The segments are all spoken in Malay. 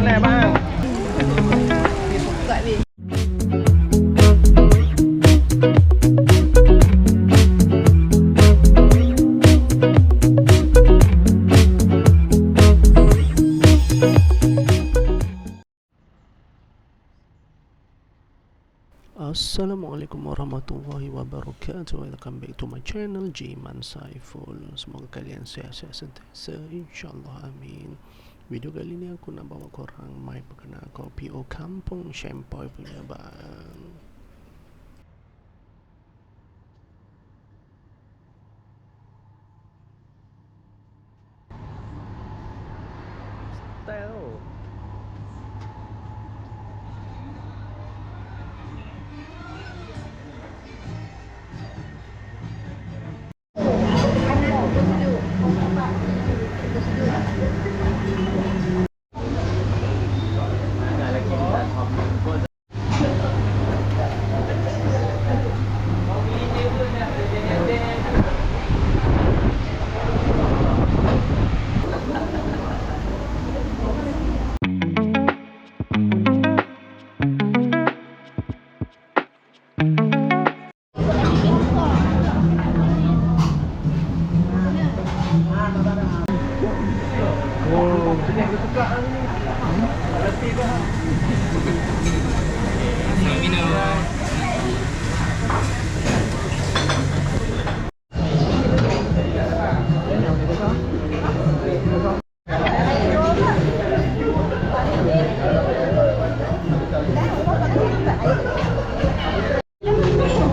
bang. Assalamualaikum warahmatullahi wabarakatuh. Welcome back to my channel Jiman Saiful. Semoga kalian sihat-sihat sentiasa. InsyaAllah amin. Video kali ni aku nak bawa korang Mai perkenal kopi O Kampung Shampoy punya bang Style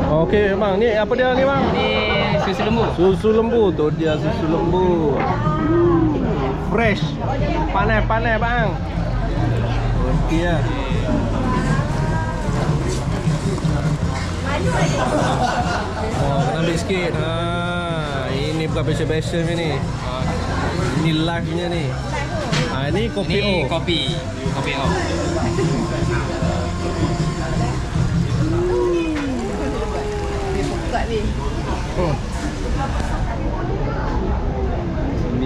Okey bang, ni apa dia ni bang? Ni susu lembu. Susu lembu tu dia susu lembu. Fresh. Panas-panas bang. Okey ya. Oh, kena ambil sikit. Ha, ini bukan biasa-biasa ni. Ini live-nya ni. Ha, ini kopi Ni O. kopi. Kopi O. Oh.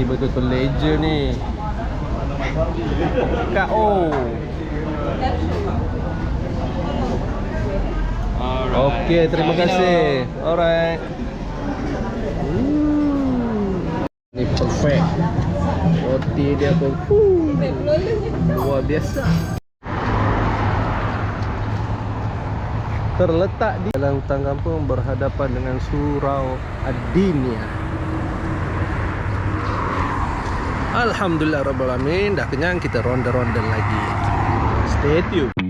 Ini betul-betul legend ni. KO. Alright. Okey, terima kasih. Alright. Hmm. Ni perfect. Roti dia pun luar biasa. Terletak di dalam hutan kampung berhadapan dengan Surau Adinia. Alhamdulillah Rabbil Alamin. Dah kenyang kita ronda-ronda lagi. Stay tune